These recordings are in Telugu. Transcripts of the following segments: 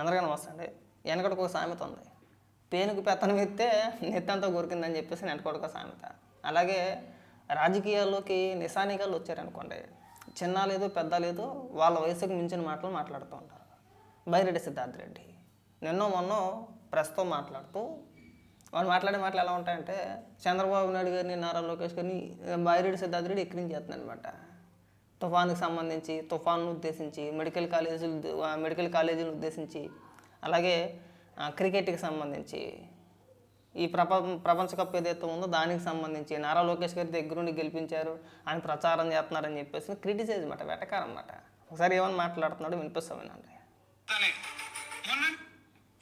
అందరికీ నమస్తే అండి. వెనకటికి ఒక సామెత ఉంది. పేనుకు పెత్తనం ఎత్తే నెత్తంతా కొరికిందని చెప్పేసి వెనకటికి ఒక సామెత. అలాగే రాజకీయాల్లోకి నిశానికాలు వచ్చారనుకోండి చిన్న లేదు పెద్ద లేదు వాళ్ళ వయసుకు మించిన మాటలు మాట్లాడుతూ ఉంటారు. బైరెడ్డి సిద్ధార్థ రెడ్డి నిన్నో మొన్నో ప్రస్తుతం మాట్లాడుతూ వాళ్ళు మాట్లాడే మాటలు ఎలా ఉంటాయంటే చంద్రబాబు నాయుడు గారిని నారా లోకేష్ గారిని బైరెడ్డి సిద్ధార్థ రెడ్డి ఎక్కిరించేస్తున్నాను అనమాట తుఫాన్కి సంబంధించి తుఫాన్ను ఉద్దేశించి మెడికల్ కాలేజీలు మెడికల్ కాలేజీలను ఉద్దేశించి అలాగే క్రికెట్కి సంబంధించి ఈ ప్రప ప్రపంచ కప్ ఏదైతే ఉందో దానికి సంబంధించి నారా లోకేష్ గారి దగ్గరుండి గెలిపించారు అని ప్రచారం చేస్తున్నారని చెప్పేసి క్రిటిసైజ్ అనమాట వెటకారం అనమాట ఒకసారి ఏమని మాట్లాడుతున్నాడు వినిపిస్తామేనండి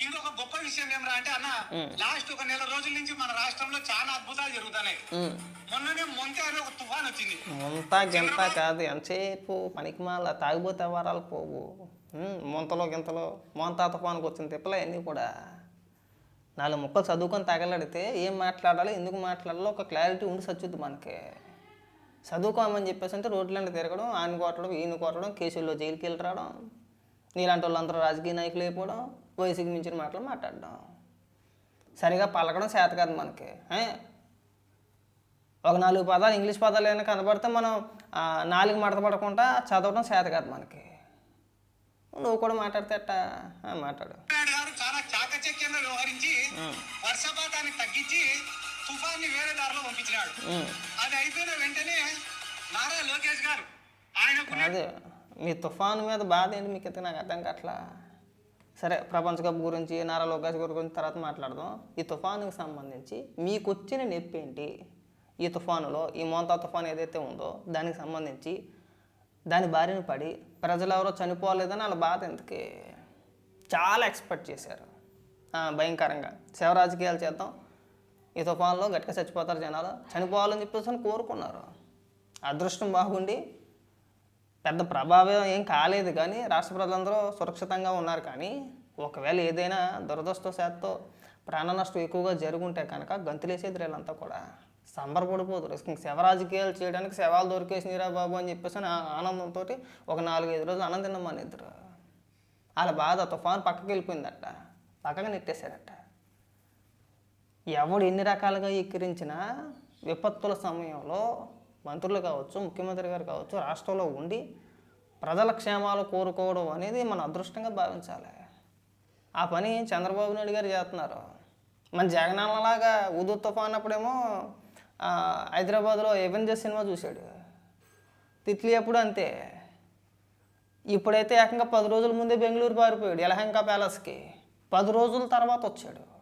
ఇంకొక విషయం ఏమరా అంటే అన్న లాస్ట్ ఒక నెల రోజుల నుంచి మన రాష్ట్రంలో చాలా అద్భుతాలు జరుగుతున్నాయి. మొన్ననే మొంత అనే ఒక తుఫాన్ వచ్చింది. ముంతా గింత కాదు ఎంతసేపు పనికి మాల తాగిపోతే వరాలు పోవు. ముంతలో గింతలో మొంతా తుఫానికి వచ్చిన తిప్పలే అన్నీ కూడా. నాలుగు ముక్కలు చదువుకొని తగలడితే ఏం మాట్లాడాలి ఎందుకు మాట్లాడాలో ఒక క్లారిటీ ఉండి సచ్చుద్ది మనకి. చదువుకోమని చెప్పేసి అంటే రోడ్లంటే తిరగడం ఆయన కొట్టడం ఈయన కొట్టడం కేసుల్లో జైలుకి వెళ్ళి రావడం నీలాంటి వాళ్ళందరూ రాజకీయ నాయకులు అయిపోవడం వయసుకి మించిన మాటలు మాట్లాడడం. సరిగా పలకడం చేత కాదు మనకి? ఒక నాలుగు పదాలు ఇంగ్లీష్ పదాలు ఏమైనా కనబడితే మనం నాలుగు మడత పడకుండా చదవడం చేత కాదు మనకి. నువ్వు కూడా మాట్లాడితే అట్టా మాట్లాడు. చాలా చాకచక్యంగా వ్యవహరించి వర్షపాతాన్ని తగ్గించి తుఫాన్ని వేరే దారిలో పంపించినాడు. ఉమ్. అది అయిపోయిన వెంటనే నారా లోకేష్ గారు మీ తుఫాను మీద బాధ ఏంటి? మీకు నాకు అర్థం కావట్లా? సరే ప్రపంచ కప్ గురించి నారా లోకేష్ గారి గురించి తర్వాత మాట్లాడదాం. ఈ తుఫానుకి సంబంధించి మీకు వచ్చిన నొప్పి ఏంటి ఈ తుఫానులో ఈ మోంతా తుఫాన్ ఏదైతే ఉందో దానికి సంబంధించి దాని బారిన పడి ప్రజలు ఎవరో చనిపోలేదని వాళ్ళ బాధ ఎందుకు? చాలా ఎక్స్పెక్ట్ చేశారు. భయంకరంగా. శవ రాజకీయాలు చేద్దాం. ఈ తుఫాన్లో గట్టిగా చచ్చిపోతారు జనాలు. చనిపోవాలని చెప్పేసి అని కోరుకున్నారు. అదృష్టం బాగుండి పెద్ద ప్రభావం ఏం కాలేదు కానీ రాష్ట్ర ప్రజలందరూ సురక్షితంగా ఉన్నారు కానీ ఒకవేళ ఏదైనా దురదృష్టవశాత్తు ప్రాణ నష్టం ఎక్కువగా జరుగుంటే కనుక గంతులేసేది వీళ్ళంతా కూడా సంబరపడిపోదు ఇంక శవ రాజకీయాలు చేయడానికి శవాలు దొరికేసినరా బాబు అని చెప్పేసి ఆ- ఆనందంతో ఒక నాలుగైదు రోజులు ఆనందం ఇద్దరు వాళ్ళ బాధ తుఫాన్ పక్కకి వెళ్ళిపోయిందట. పక్కకి నెట్టేశారట. ఎవడు ఎన్ని రకాలుగా ఎక్కిరించినా విపత్తుల సమయంలో మంత్రులు కావచ్చు ముఖ్యమంత్రి గారు కావచ్చు రాష్ట్రంలో ఉండి ప్రజల క్షేమాలు కోరుకోవడం అనేది మన అదృష్టంగా భావించాలి. ఆ పని చంద్రబాబు నాయుడు గారు చేస్తున్నారు. మన జగనన్నలాగా ఉదు తుఫాన్ అప్పుడేమో హైదరాబాద్లో ఎవెంజర్స్ సినిమా చూశాడు. తిట్లీ అప్పుడు అంతే. ఇప్పుడైతే ఏకంగా పది రోజుల ముందే బెంగళూరు పారిపోయాడు యలహంక ప్యాలెస్కి. పది రోజుల తర్వాత వచ్చాడు.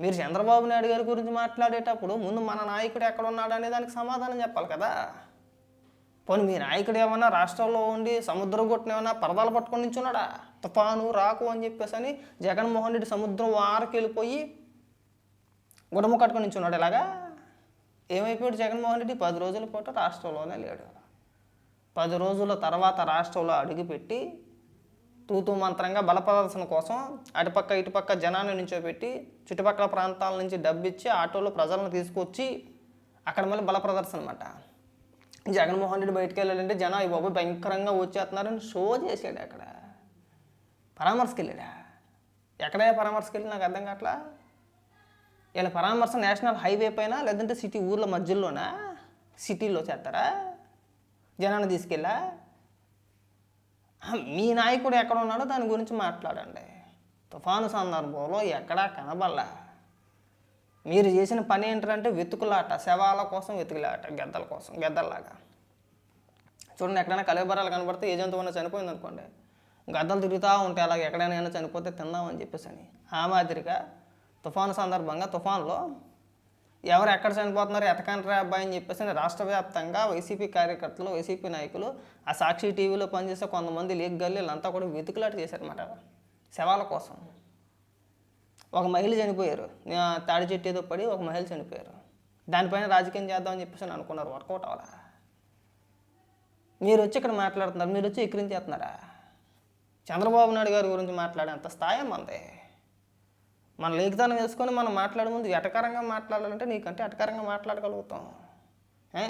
మీరు చంద్రబాబు నాయుడు గారి గురించి మాట్లాడేటప్పుడు ముందు మన నాయకుడు ఎక్కడ ఉన్నాడు అనే దానికి సమాధానం చెప్పాలి కదా. పోనీ మీ నాయకుడు ఏమన్నా రాష్ట్రంలో ఉండి సముద్రం కొట్టిన ఏమన్నా పరదాలు పట్టుకొని నించున్నాడా? తుఫాను రాకు అని చెప్పేసి అని జగన్మోహన్ రెడ్డి సముద్రం వారికి వెళ్ళిపోయి గుడము కట్టుకొని నించున్నాడు ఇలాగా ఏమైపోయాడు జగన్మోహన్ రెడ్డి? పది రోజుల పూట రాష్ట్రంలోనే లేడు. పది రోజుల తర్వాత రాష్ట్రంలో అడుగుపెట్టి తూతూ మంత్రంగా బల ప్రదర్శన కోసం అటుపక్క ఇటుపక్క జనాన్ని నించోబెట్టి చుట్టుపక్కల ప్రాంతాల నుంచి డబ్బిచ్చి ఆటోలో ప్రజలను తీసుకొచ్చి అక్కడ మళ్ళీ బల ప్రదర్శన అనమాట జగన్మోహన్ రెడ్డి బయటికి వెళ్ళాలంటే జనం ఈ బాబు భయంకరంగా వచ్చేస్తున్నారని షో చేశాడు అక్కడ. పరామర్శకి వెళ్ళాడా ఎక్కడే పరామర్శకి వెళ్ళి నాకు అర్థం కావట్లా? వీళ్ళ పరామర్శ నేషనల్ హైవే పైన లేదంటే సిటీ ఊర్ల మధ్యలోనా? సిటీలో చేస్తారా? జనాన్ని తీసుకెళ్ళా? మీ నాయకుడు ఎక్కడ ఉన్నాడో దాని గురించి మాట్లాడండి. తుఫాను సందర్భంలో ఎక్కడా కనబడలే. మీరు చేసిన పని ఏంటంటే వెతుకులాట శవాల కోసం వెతుకులాట గెద్దల కోసం గెద్దల్లాగా. చూడండి ఎక్కడైనా కలబరాలు కనబడితే ఏ జంతువు చనిపోయింది అనుకోండి గద్దలు తిరుగుతూ ఉంటే అలాగే ఎక్కడైనా చనిపోతే తిందామని చెప్పేసి అని ఆ మాదిరిగా తుఫాను సందర్భంగా తుఫాన్లో ఎవరు ఎక్కడ చనిపోతున్నారు ఎతకండ్రా అబ్బాయి అని చెప్పేసి రాష్ట్ర వ్యాప్తంగా వైసీపీ కార్యకర్తలు వైసీపీ నాయకులు ఆ సాక్షి టీవీలో పనిచేసే కొంతమంది లీగ్ గల్లీలు వీళ్ళంతా కూడా వెతుకులాట చేశారన్నమాట. శవాల కోసం. ఒక మహిళ చనిపోయారు. తాడి చెట్టు ఏదో పడి ఒక మహిళ చనిపోయారు. దానిపైన రాజకీయం చేద్దామని చెప్పేసి అని అనుకున్నారు. వర్కౌట్ అవ్వాలా? మీరు వచ్చి ఇక్కడ మాట్లాడుతున్నారు. మీరు వచ్చి ఎక్కిరించేస్తున్నారా? చంద్రబాబు నాయుడు గారి గురించి మాట్లాడేంత స్థాయి మంది మన లేఖితనం వేసుకొని మనం మాట్లాడే ముందు ఎటకరంగా మాట్లాడాలంటే నీకంటే ఎటకరంగా మాట్లాడగలుగుతాం. ఏ?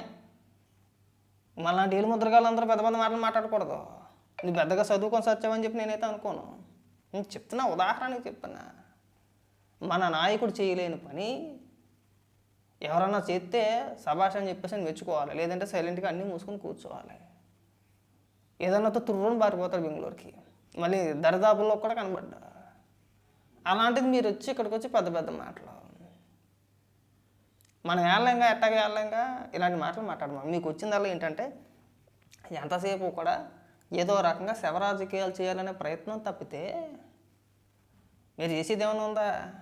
మళ్ళాంటి ఏలు ముద్రగాళ్ళందరూ పెద్ద పెద్ద మాటలు మాట్లాడకూడదు. నువ్వు పెద్దగా చదువుకొని సచ్చావని చెప్పి నేనైతే అనుకోను. నేను చెప్తున్నా ఉదాహరణకి చెప్తున్నా. మన నాయకుడు చేయలేని పని ఎవరన్నా చేస్తే సభాష్ అని చెప్పేసి మెచ్చుకోవాలి. లేదంటే సైలెంట్గా అన్నీ మూసుకొని కూర్చోవాలి. ఏదన్నా తుర్రుని పారిపోతాడు బెంగళూరుకి. మళ్ళీ దరిదాపుల్లో కూడా కనబడ్డా. అలాంటిది మీరు వచ్చి ఇక్కడికి వచ్చి పెద్ద పెద్ద మాటలు. మనం ఏళ్ళంగా ఎట్టగా ఏళ్ళంగా ఇలాంటి మాటలు మాట్లాడమా? మీకు వచ్చిందల్లా ఏంటంటే ఎంతసేపు కూడా ఏదో రకంగా శవ రాజకీయాలు చేయాలనే ప్రయత్నం తప్పితే మీరు చేసేది ఏమైనా ఉందా?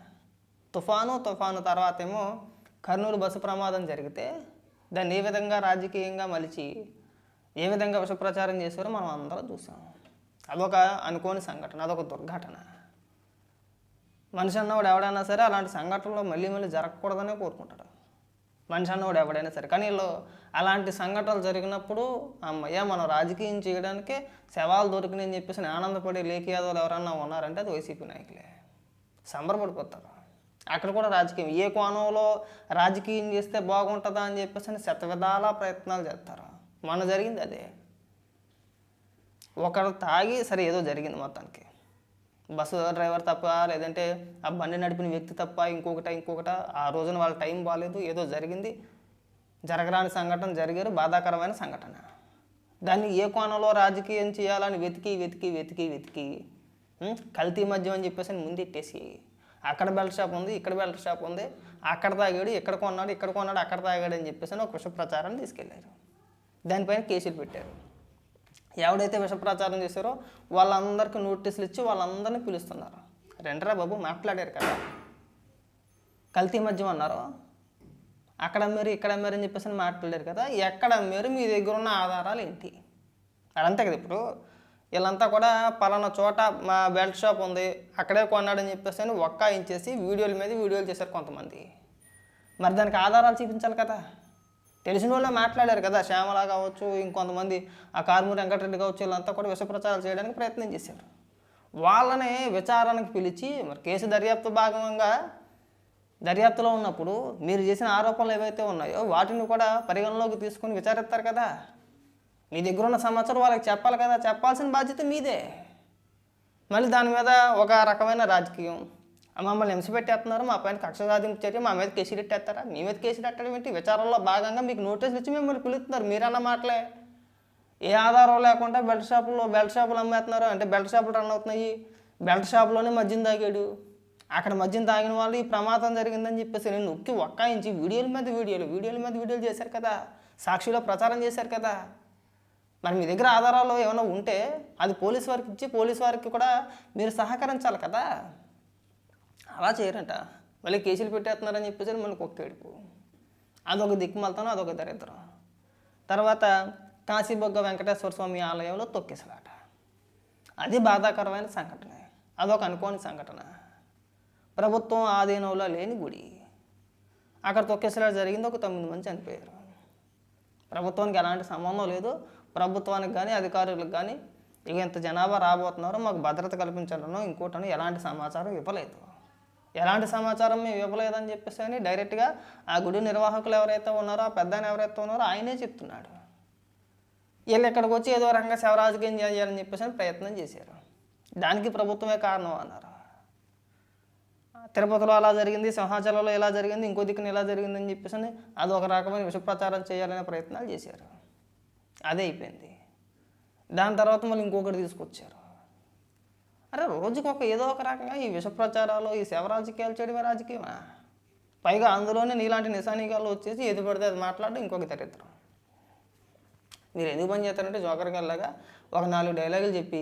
తుఫాను తుఫాను తర్వాత ఏమో కర్నూలు బస్సు ప్రమాదం జరిగితే దాన్ని ఏ విధంగా రాజకీయంగా మలిచి ఏ విధంగా విషప్రచారం చేశారో మనం అందరం చూసాం. అదొక అనుకోని సంఘటన అదొక దుర్ఘటన. మనిషి అన్నవాడు ఎవడైనా సరే అలాంటి సంఘటనలు మళ్ళీ మళ్ళీ జరగకూడదనే కోరుకుంటాడు. మనిషి అన్నవాడు ఎవడైనా సరే. కానీ వీళ్ళు అలాంటి సంఘటనలు జరిగినప్పుడు అమ్మయ్య మనం రాజకీయం చేయడానికి శవాలు దొరికినాయని చెప్పేసి ఆనందపడే లేఖ యాదవులు ఎవరన్నా ఉన్నారంటే అది వైసీపీ నాయకులే. సంబరపడిపోతారు. అక్కడ కూడా రాజకీయం. ఏ కోణంలో రాజకీయం చేస్తే బాగుంటుందా అని చెప్పేసి అని శతవిధాల ప్రయత్నాలు చేస్తారు. మన జరిగింది అదే. ఒకరు తాగి సరే ఏదో జరిగింది మొత్తానికి. బస్సు డ్రైవర్ తప్ప లేదంటే ఆ బండి నడిపిన వ్యక్తి తప్ప ఇంకొకట ఇంకొకట ఆ రోజున వాళ్ళ టైం బాగాలేదు ఏదో జరిగింది. జరగరాని సంఘటన జరిగారు బాధాకరమైన సంఘటన. దాన్ని ఏ కోణంలో రాజకీయం చేయాలని వెతికి వెతికి వెతికి వెతికి కల్తీ మద్యం అని చెప్పేసి అని ముందెట్టేసి అక్కడ బెల్ట్ షాప్ ఉంది ఇక్కడ బెల్ట్ షాప్ ఉంది అక్కడ తాగాడు ఇక్కడ కొన్నాడు ఇక్కడ కొన్నాడు అక్కడ తాగాడు అని చెప్పేసి అని ఒక విష ప్రచారం తీసుకెళ్ళారు. దానిపైన కేసులు పెట్టారు. ఎవడైతే విష ప్రచారం చేశారో వాళ్ళందరికీ నోటీసులు ఇచ్చి వాళ్ళందరినీ పిలుస్తున్నారు. రెండరా బాబు మాట్లాడారు కదా. కల్తీ మద్యం అన్నారు. అక్కడ మీరు ఇక్కడ మీరు అని చెప్పేసి అని మాట్లాడారు కదా. ఎక్కడ మీరు మీ దగ్గర ఉన్న ఆధారాలు ఏంటి? అదంతే కదా ఇప్పుడు. వీళ్ళంతా కూడా పలానా చోట మా బెల్ట్ షాప్ ఉంది అక్కడే కొన్నాడని చెప్పేసి అని ఒక్కాయించేసి వీడియోల మీద వీడియోలు చేశారు కొంతమంది. మరి దానికి ఆధారాలు చూపించాలి కదా. తెలిసిన వాళ్ళే మాట్లాడారు కదా శ్యామల కావచ్చు ఇంకొంతమంది ఆ కార్మూరి వెంకటరెడ్డి కావచ్చు వీళ్ళంతా కూడా విషప్రచారాలు చేయడానికి ప్రయత్నం చేశారు. వాళ్ళని విచారణకు పిలిచి మరి కేసు దర్యాప్తు భాగంగా దర్యాప్తులో ఉన్నప్పుడు మీరు చేసిన ఆరోపణలు ఏవైతే ఉన్నాయో వాటిని కూడా పరిగణలోకి తీసుకొని విచారిస్తారు కదా. మీ దగ్గర ఉన్న సమాచారం వాళ్ళకి చెప్పాలి కదా చెప్పాల్సిన బాధ్యత మీదే. మళ్ళీ దాని మీద ఒక రకమైన రాజకీయం మమ్మల్ని హింసపెట్టేస్తున్నారు మా పైన కక్ష సాధింపు చర్య మా మీద కేసులు ఎట్టేస్తారా మీ మీద కేసులు పెట్టడం ఏంటి? విచారంలో భాగంగా మీకు నోటీసులు ఇచ్చి మిమ్మల్ని పిలుస్తున్నారు. మీరన్న మాటలే. ఏ ఆధారం లేకుండా బెల్ట్ షాపులో బెల్ట్ షాపులు అమ్మేస్తున్నారు? అంటే బెల్ట్ షాపులు రన్ అవుతున్నాయి. బెల్ట్ షాపులోనే మద్యం తాగాడు. అక్కడ మద్యం తాగిన వాళ్ళు ఈ ప్రమాదం జరిగిందని చెప్పేసి నేను నొక్కి ఒక్కాయించి వీడియోల మీద వీడియోలు వీడియోల మీద వీడియోలు చేశారు కదా. సాక్షిలో ప్రచారం చేశారు కదా. మరి మీ దగ్గర ఆధారాలు ఏమైనా ఉంటే అది పోలీస్ వారికి ఇచ్చి పోలీస్ వారికి కూడా మీరు సహకరించాలి కదా. అలా చేయరంట. మళ్ళీ కేసులు పెట్టేస్తున్నారని చెప్పేసి మళ్ళీ కుక్క ఏడుపు. అదొక దిక్కుమలతనం అదొక దరిద్రం. తర్వాత కాశీబొగ్గ వెంకటేశ్వర స్వామి ఆలయంలో తొక్కిసలాట అది బాధాకరమైన సంఘటన. అదొక అనుకోని సంఘటన. ప్రభుత్వం ఆధీనంలో లేని గుడి. అక్కడ తొక్కిసలాట జరిగింది ఒక తొమ్మిది మంది చనిపోయారు. ప్రభుత్వానికి ఎలాంటి సంబంధం లేదు. ప్రభుత్వానికి కానీ అధికారులకు కానీ ఇక ఇంత జనాభా రాబోతున్నారో మాకు భద్రత కల్పించాలనో ఇంకోటనో ఎలాంటి సమాచారం ఇవ్వలేదు. ఎలాంటి సమాచారం మేము ఇవ్వలేదని చెప్పేసి అని డైరెక్ట్గా ఆ గుడి నిర్వాహకులు ఎవరైతే ఉన్నారో ఆ పెద్ద ఎవరైతే ఉన్నారో ఆయనే చెప్తున్నాడు. వీళ్ళు ఇక్కడికి వచ్చి ఏదో రకంగా శివరాజకీయం చేయాలని చెప్పేసి అని ప్రయత్నం చేశారు. దానికి ప్రభుత్వమే కారణం అన్నారు. తిరుపతిలో అలా జరిగింది సింహాచలంలో ఇలా జరిగింది ఇంకో దిక్కున ఇలా జరిగిందని చెప్పేసి అని అది ఒక రకమైన విషప్రచారం చేయాలనే ప్రయత్నాలు చేశారు. అదే అయిపోయింది. దాని తర్వాత మళ్ళీ ఇంకొకటి తీసుకొచ్చారు. అరే రోజుకి ఒక ఏదో ఒక రకంగా ఈ విష ప్రచారాలు ఈ సేవ రాజకీయాలు చేయడమే రాజకీయమా? పైగా అందులోనే నీలాంటి నిశానికాలు వచ్చేసి ఏది పడితే అది మాట్లాడడం ఇంకొక దరిద్రం మీరు ఎందుకు పని చేస్తారంటే జోకర్ గల్లాగా ఒక నాలుగు డైలాగులు చెప్పి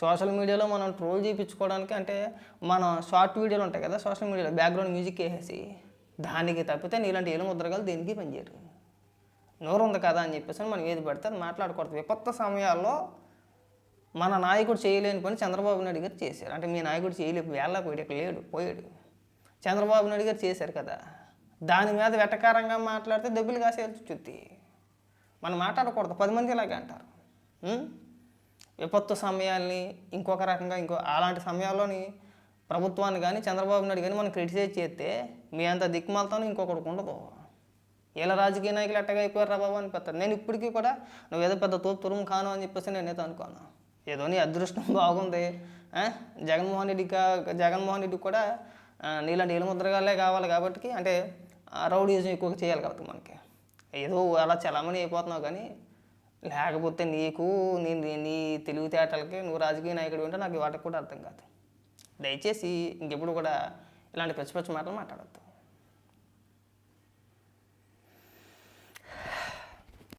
సోషల్ మీడియాలో మనం ట్రోల్ చేయించుకోవడానికి అంటే మన షార్ట్ వీడియోలు ఉంటాయి కదా సోషల్ మీడియాలో బ్యాక్గ్రౌండ్ మ్యూజిక్ వేసేసి దానికి తప్పితే నీలాంటి ఏలు ముద్రగాలు దేనికి పనిచేయరు? నోరు ఉంది కదా అని చెప్పేసి మనం ఏది పడితే అది మాట్లాడకూడదు. విపత్తు సమయాల్లో మన నాయకుడు చేయలేని పని చంద్రబాబు నాయుడు గారు చేశారు. అంటే మీ నాయకుడు చేయలేదు వేళ్ళ పోయాడు ఇక్కడ లేడు పోయాడు. చంద్రబాబు నాయుడు గారు చేశారు కదా. దాని మీద వెటకారంగా మాట్లాడితే దెబ్బలు కాసేయాల్సి చుద్ది మనం మాట్లాడకూడదు. పది మంది ఇలాగే అంటారు. విపత్తు సమయాల్ని ఇంకొక రకంగా ఇంకో అలాంటి సమయాల్లోని ప్రభుత్వాన్ని కానీ చంద్రబాబు నాయుడు కానీ మనం క్రిటిసైజ్ చేస్తే మీ అంత దిక్కుమాలతోనూ ఇంకొకటి ఉండదు. ఇలా రాజకీయ నాయకులు ఎట్టగా అయిపోయారు రా బాబు అనిపిస్తారు నేను ఇప్పటికీ కూడా నువ్వు ఏదో పెద్ద తోపు తురుము కాను అని చెప్పేసి నేనైతే అనుకోను. ఏదో నీ అదృష్టం బాగుంది జగన్మోహన్ రెడ్డికి జగన్మోహన్ రెడ్డి కూడా నీళ్ళ నీళ్ళ ఏలుముద్రగాలే కావాలి కాబట్టి అంటే రౌడీజం ఎక్కువగా చేయాలి కాబట్టి మనకి. ఏదో అలా చలామణి అయిపోతున్నావు కానీ లేకపోతే నీకు నీ- నీ తెలివితేటలకి నువ్వు రాజకీయ నాయకుడు ఉంటే నాకు వాటికి కూడా అర్థం కాదు. దయచేసి ఇంకెప్పుడు కూడా ఇలాంటి పిచ్చి పిచ్చి మాటలు మాట్లాడద్దు.